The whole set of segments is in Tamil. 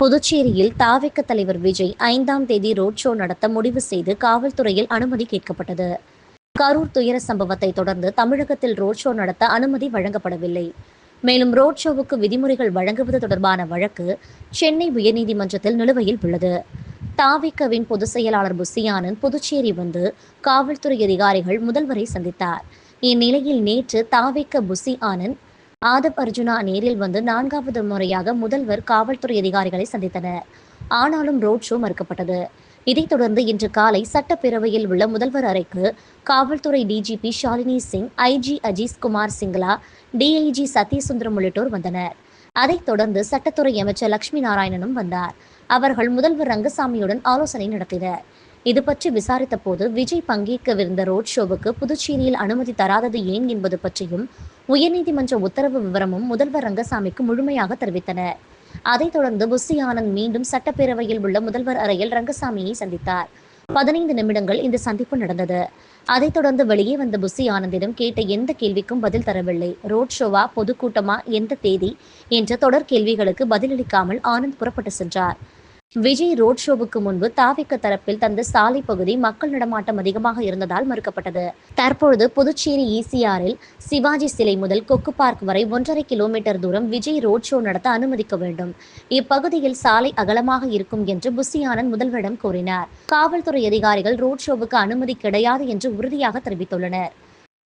புதுச்சேரியில் தாவிக்க தலைவர் விஜய் ஐந்தாம் தேதி ரோட் ஷோ நடத்த முடிவு செய்து காவல்துறையில் அனுமதி கேட்கப்பட்டது. கரூர் துயர சம்பவத்தை தொடர்ந்து தமிழகத்தில் ரோட் ஷோ நடத்த அனுமதி வழங்கப்படவில்லை. மேலும் ரோட் ஷோவுக்கு விதிமுறைகள் வழங்குவது தொடர்பான வழக்கு சென்னை உயர்நீதிமன்றத்தில் நிலுவையில் உள்ளது. தாவிக்கவின் பொதுச் செயலாளர் புசியானந்த் புதுச்சேரி வந்து காவல்துறை அதிகாரிகள் முதல்வரை சந்தித்தார். இந்நிலையில் நேற்று தாவிக்க புசி ஆனந்த் ஆதப் அர்ஜுனா நேரில் வந்து நான்காவது முறையாக முதல்வர் காவல்துறை அதிகாரிகளை சந்தித்தனர். ஆனாலும் ரோட் ஷோ மறுக்கப்பட்டது. இதைத் தொடர்ந்து இன்று காலை சட்டப்பேரவையில் உள்ள முதல்வர் அறைக்கு காவல்துறை DGP Shalini Singh IG Aziz Kumar Singla DIG Sathyasundaram உள்ளிட்டோர் வந்தனர். அதைத் தொடர்ந்து சட்டத்துறை அமைச்சர் லட்சுமி நாராயணனும் வந்தார். அவர்கள் முதல்வர் ரங்கசாமியுடன் ஆலோசனை நடத்தினர். இது பற்றி விசாரித்த போது விஜய் பங்கேற்கவிருந்த ரோட் ஷோவுக்கு புதுச்சேரியில் அனுமதி தராதது ஏன் என்பது பற்றியும் உயர்நீதிமன்ற உத்தரவு விவரமும் முதல்வர் ரங்கசாமிக்கு முழுமையாக தெரிவித்தனர் அதைத் தொடர்ந்து புஸ்தி ஆனந்த் மீண்டும் சட்டப்பேரவையில் உள்ள முதல்வர் அறையில் ரங்கசாமியை சந்தித்தார். பதினைந்து நிமிடங்கள் இந்த சந்திப்பு நடந்தது. அதைத் தொடர்ந்து வெளியே வந்த புஸ்தி ஆனந்திடம் கேட்ட எந்த கேள்விக்கும் பதில் தரவில்லை. ரோட் ஷோவா பொதுக்கூட்டமா எந்த தேதி? என்ற தொடர் கேள்விகளுக்கு பதிலளிக்காமல் ஆனந்த் புறப்பட்டு சென்றார். விஜய் ரோட் ஷோவுக்கு முன்பு தாவிக்க தரப்பில் தந்த சாலை பகுதி மக்கள் நடமாட்டம் அதிகமாக இருந்ததால் மறுக்கப்பட்டது. தற்பொழுது புதுச்சேரி ஈசிஆரில் சிவாஜி சிலை முதல் கொக்கு பார்க் வரை ஒன்றரை கிலோமீட்டர் தூரம் விஜய் ரோட் ஷோ நடத்த அனுமதிக்க வேண்டும். இப்பகுதியில் சாலை அகலமாக இருக்கும் என்று புசி ஆனந்த் முதல்வரிடம் கூறினார். காவல்துறை அதிகாரிகள் ரோட் ஷோவுக்கு அனுமதி கிடையாது என்று உறுதியாக தெரிவித்துள்ளனர்.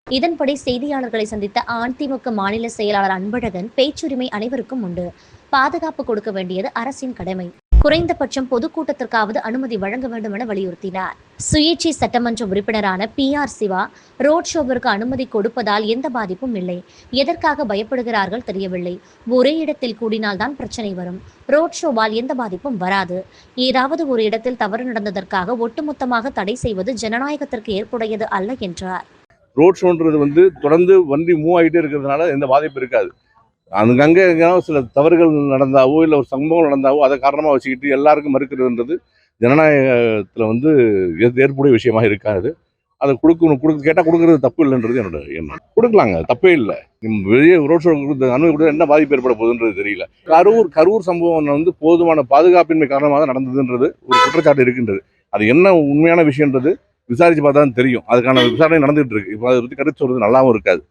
இதன்படி செய்தியாளர்களை சந்தித்த அதிமுக மாநில செயலாளர் அன்பழகன் பேச்சுரிமை அனைவருக்கும் உண்டு. பாதுகாப்பு கொடுக்க வேண்டியது அரசின் கடமை. குறைந்தபட்சம் பொதுக்கூட்டத்திற்காவது அனுமதி வழங்க வேண்டும் என வலியுறுத்தினார். சுயேட்சை சட்டமன்ற உறுப்பினரான பி. ஆர். சிவா ரோட் ஷோவிற்கு அனுமதி கொடுப்பதால் எந்த பாதிப்பும் இல்லை. எதற்காக பயப்படுகிறார்கள் தெரியவில்லை. ஒரே இடத்தில் கூடினால்தான் பிரச்சனை வரும். ரோட் ஷோவால் எந்த பாதிப்பும் வராது. ஏதாவது ஒரு இடத்தில் தவறு நடந்ததற்காக ஒட்டுமொத்தமாக தடை செய்வது ஜனநாயகத்திற்கு ஏற்புடையது அல்ல என்றார். ரோட் ஷோன்றது வந்து தொடர்ந்து வண்டி மூவ் ஆகிட்டே இருக்கிறதுனால எந்த பாதிப்பு இருக்காது. அங்கங்கே எங்கேயாவது சில தவறுகள் நடந்தாவோ இல்லை ஒரு சம்பவம் நடந்தாவோ அதை காரணமாக வச்சுக்கிட்டு எல்லாருக்கும் மறுக்கிறதுன்றது ஜனநாயகத்தில் வந்து ஏற்புடைய விஷயமா இருக்காது. அதை கொடுக்கணும் கொடுக்க கேட்டால் கொடுக்குறது தப்பு இல்லைன்றது என்னோட எண்ணம். கொடுக்கலாங்க தப்பே இல்லை. வெளியே ரோட் ஷோ கொடுத்த அனுமதி கொடுத்தா என்ன பாதிப்பு ஏற்பட போகுதுன்றது தெரியல. கரூர் கரூர் சம்பவம் வந்து போதுமான பாதுகாப்பின்மை காரணமாக தான் நடந்ததுன்றது ஒரு குற்றச்சாட்டு இருக்கின்றது. அது என்ன உண்மையான விஷயன்றது விசாரிச்சு பார்த்தா தான் தெரியும். அதுக்கான விசாரணை நடந்துகிட்டு இருக்கு. இப்போ அதை பற்றி கருத்து சொல்றது நல்லாவும் இருக்காது.